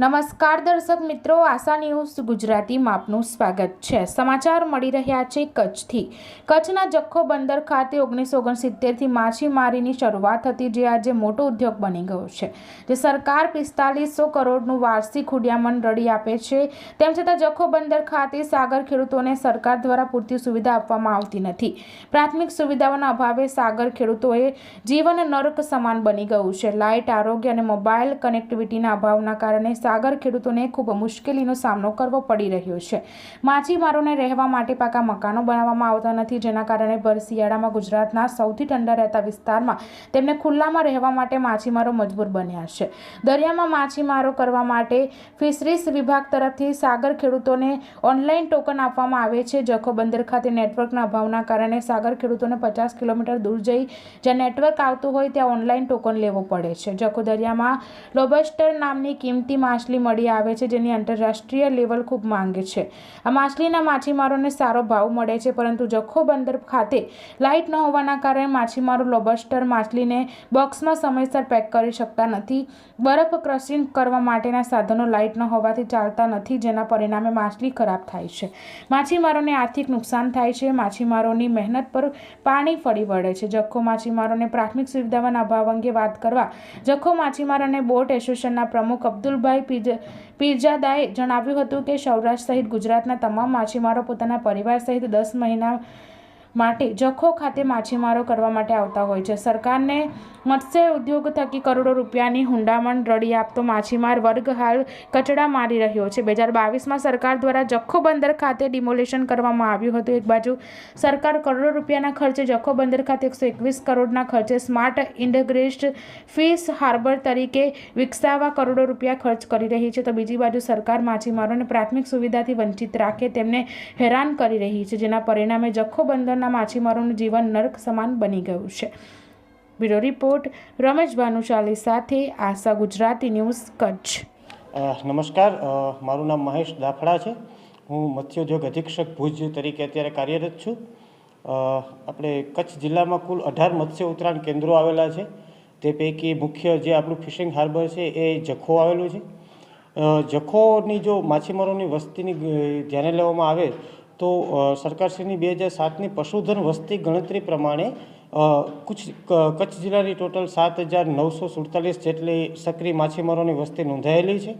નમસ્કાર દર્શક મિત્રો, આશા ન્યૂઝ ગુજરાતીમાં આપનું સ્વાગત છે. સમાચાર મળી રહ્યા છે કચ્છથી. કચ્છના જખો બંદર ખાતે ઓગણીસો ઓગણસિત્તેરથી માછીમારીની શરૂઆત હતી, જે આજે મોટો ઉદ્યોગ બની ગયો છે. જે સરકાર પિસ્તાલીસો કરોડનું વાર્ષિક હુડિયામણ રડી આપે છે, તેમ છતાં જખો બંદર ખાતે સાગર ખેડૂતોને સરકાર દ્વારા પૂરતી સુવિધા આપવામાં આવતી નથી. પ્રાથમિક સુવિધાઓના અભાવે સાગર ખેડૂતોએ જીવન નરક સમાન બની ગયું છે. લાઇટ, આરોગ્ય અને મોબાઈલ કનેક્ટિવિટીના અભાવના કારણે સાગર ખેડૂતોને ખૂબ મુશ્કેલીનો સામનો કરવો પડી રહ્યો છે. માછીમારોને રહેવા માટે પાકા મકાનો બનાવવામાં આવતા નથી, જેના કારણે ભર શિયાળામાં ગુજરાતના સૌથી ઠંડા રહેતા વિસ્તારમાં તેમને ખુલ્લામાં રહેવા માટે માછીમારો મજબૂર બન્યા છે. દરિયામાં માછીમારો કરવા માટે ફિશરીઝ વિભાગ તરફથી સાગર ખેડૂતોને ઓનલાઈન ટોકન આપવામાં આવે છે. જખો બંદર ખાતે નેટવર્કના અભાવના કારણે સાગર ખેડૂતોને પચાસ કિલોમીટર દૂર જઈ જ્યાં નેટવર્ક આવતું હોય ત્યાં ઓનલાઈન ટોકન લેવો પડે છે. જખો દરિયામાં લોબસ્ટર નામની કિંમતી માછલી મળી આવે છે, જેની આંતરરાષ્ટ્રીય લેવલ ખૂબ માંગ છે. આ માછલીના માછીમારોને સારો ભાવ મળે છે, પરંતુ જખો બંદર ખાતે લાઇટ ન હોવાના કારણે માછીમારો લોબસ્ટર માછલીને બોક્સમાં સમયસર પેક કરી શકતા નથી. બરફ ક્રશિંગ કરવા માટેના સાધનો લાઇટ ન હોવાથી ચાલતા નથી, જેના પરિણામે માછલી ખરાબ થાય છે. માછીમારોને આર્થિક નુકસાન થાય છે, માછીમારોની મહેનત પર પાણી ફરી વળે છે. જખો માછીમારોને પ્રાથમિક સુવિધાઓના અભાવ અંગે વાત કરવા જખો માછીમાર અને બોટ એસોસિએશનના પ્રમુખ અબ્દુલભાઈ પીરજાદાએ જણાવ્યું હતું કે સૌરાષ્ટ્ર સહિત ગુજરાતના તમામ માછીમારો પોતાના પરિવાર સહિત દસ મહિના માટે જખો ખાતે માછીમારો કરવા માટે આવતા હોય છે. સરકારને મત્સ્ય ઉદ્યોગ થકી કરોડો રૂપિયાની હુંડામણ રડી આપતો માછીમાર વર્ગ હાલ કચડા મારી રહ્યો છે. બે હજાર બાવીસમાં સરકાર દ્વારા જખો બંદર ખાતે ડિમોલેશન કરવામાં આવ્યું હતું. એક બાજુ સરકાર કરોડો રૂપિયાના ખર્ચે જખો બંદર ખાતે એકસો એકવીસ કરોડના ખર્ચે સ્માર્ટ ઇન્ડગ્રેસ્ટ ફિશ હાર્બર તરીકે વિકસાવવા કરોડો રૂપિયા ખર્ચ કરી રહી છે. તો બીજી બાજુ સરકાર માછીમારોને પ્રાથમિક સુવિધાથી વંચિત રાખે તેમને હેરાન કરી રહી છે, જેના પરિણામે જખો બંદરના માછીમારોનું જીવન નર્ક સમાન બની ગયું છે. બ્યુરો રિપોર્ટ, રમેશ ભાનુશાલી સાથે આશા ગુજરાતી ન્યૂઝ કચ્છ. નમસ્કાર. મારું નામ મહેશ દાફડા છે. હું મત્સ્યોદ્યોગ અધિક્ષક ભુજ તરીકે અત્યારે કાર્યરત છું. આપણે કચ્છ જિલ્લામાં કુલ અઢાર મત્સ્ય ઉત્તરાયણ કેન્દ્રો આવેલા છે. તે પૈકી મુખ્ય જે આપણું ફિશિંગ હાર્બર છે એ જખો આવેલું છે. જખોની જો માછીમારોની વસ્તીની ધ્યાને લેવામાં આવે તો સરકારશ્રીની બે હજાર સાતની પશુધન વસ્તી ગણતરી પ્રમાણે કુછ કચ્છ જિલ્લાની ટોટલ સાત હજાર નવસો સુડતાલીસ જેટલી સક્રિય માછીમારોની વસ્તી નોંધાયેલી છે.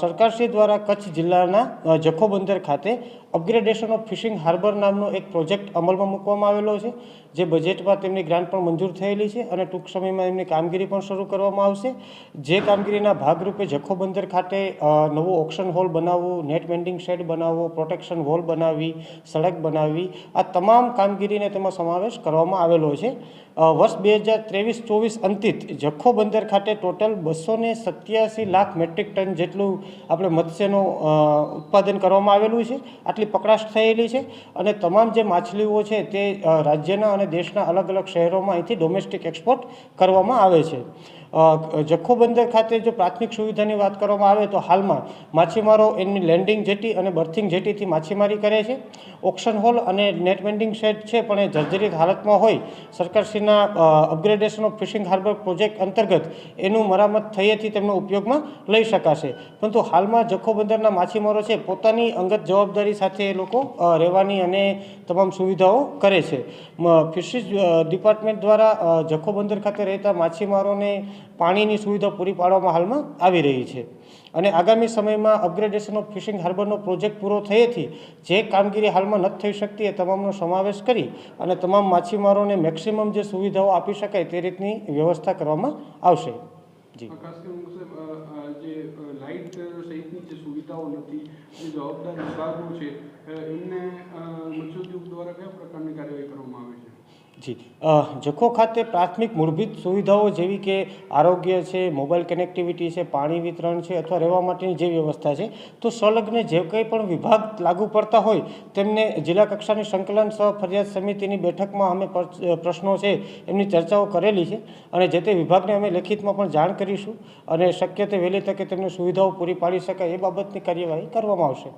સરકારશ્રી દ્વારા કચ્છ જિલ્લાના અ, જખો બંદર ખાતે અપગ્રેડેશન ઓફ ફિશિંગ હાર્બર નામનો એક પ્રોજેક્ટ અમલમાં મૂકવામાં આવેલો છે, જે બજેટમાં તેમની ગ્રાન્ટ પણ મંજૂર થયેલી છે અને ટૂંક સમયમાં એમની કામગીરી પણ શરૂ કરવામાં આવશે. જે કામગીરીના ભાગરૂપે જખો બંદર ખાતે નવું ઓક્શન હોલ બનાવવું, નેટ બેન્ડિંગ શેડ બનાવવો, પ્રોટેક્શન વોલ બનાવવી, સડક બનાવવી, આ તમામ કામગીરીને તેમાં સમાવેશ કરવામાં આવેલો છે. વર્ષ બે હજાર ત્રેવીસ ચોવીસ અંતિત જખો બંદર ખાતે ટોટલ બસો ને સત્યાસી લાખ મેટ્રિક ટન જેટલું આપણે મત્સ્યનું ઉત્પાદન કરવામાં આવેલું છે. આટલી પકડાશ થયેલી છે અને તમામ જે માછલીઓ છે તે રાજ્યના અને દેશના અલગ અલગ શહેરોમાં અહીંથી ડોમેસ્ટિક એક્સપોર્ટ કરવામાં આવે છે. અ, જખો બંદર ખાતે જો પ્રાથમિક સુવિધાની વાત કરવામાં આવે તો હાલમાં માછીમારો એમની લેન્ડિંગ જેટી અને બર્થિંગ જેટીથી માછીમારી કરે છે. ઓક્શન હોલ અને નેટ વેન્ડિંગ શેડ છે પણ એ જર્જરિત હાલતમાં હોય. સરકારશ્રીના upgradation of fishing harbour project અંતર્ગત એનું મરામત થયેથી તેમનો ઉપયોગમાં લઈ શકાશે. પરંતુ હાલમાં જખો બંદરના માછીમારો છે પોતાની અંગત જવાબદારી સાથે એ લોકો રહેવાની અને તમામ સુવિધાઓ કરે છે. ફિશરીઝ ડિપાર્ટમેન્ટ દ્વારા અ, જખો બંદર ખાતે રહેતા માછીમારોને પાણીની સુવિધા પૂરી પાડવામાં હાલમાં આવી રહી છે. અને આગામી સમયમાં અપગ્રેડેશન ઓફ ફિશિંગ હાર્બરનો પ્રોજેક્ટ પૂરો થયેથી જે કામગીરી હાલમાં નથી થઈ શકતી એ તમામનો સમાવેશ કરી અને તમામ માછીમારોને મેક્સિમમ જે સુવિધાઓ આપી શકાય તે રીતની વ્યવસ્થા કરવામાં આવશે. જી. જવાબદાર કાર્યવાહી કરવામાં આવે છે જી. જખો ખાતે પ્રાથમિક મૂળભૂત સુવિધાઓ જેવી કે આરોગ્ય છે, મોબાઈલ કનેક્ટિવિટી છે, પાણી વિતરણ છે અથવા રહેવા માટેની જે વ્યવસ્થા છે, તો સંલગ્ન જે કંઈ પણ વિભાગ લાગુ પડતા હોય તેમને જિલ્લા કક્ષાની સંકલન સહ ફરિયાદ સમિતિની બેઠકમાં અમે પ્રશ્નો છે એમની ચર્ચાઓ કરેલી છે અને જે તે વિભાગને અમે લેખિતમાં પણ જાણ કરીશું અને શક્ય તે વહેલી તકે તેમને સુવિધાઓ પૂરી પાડી શકાય એ બાબતની કાર્યવાહી કરવામાં આવશે.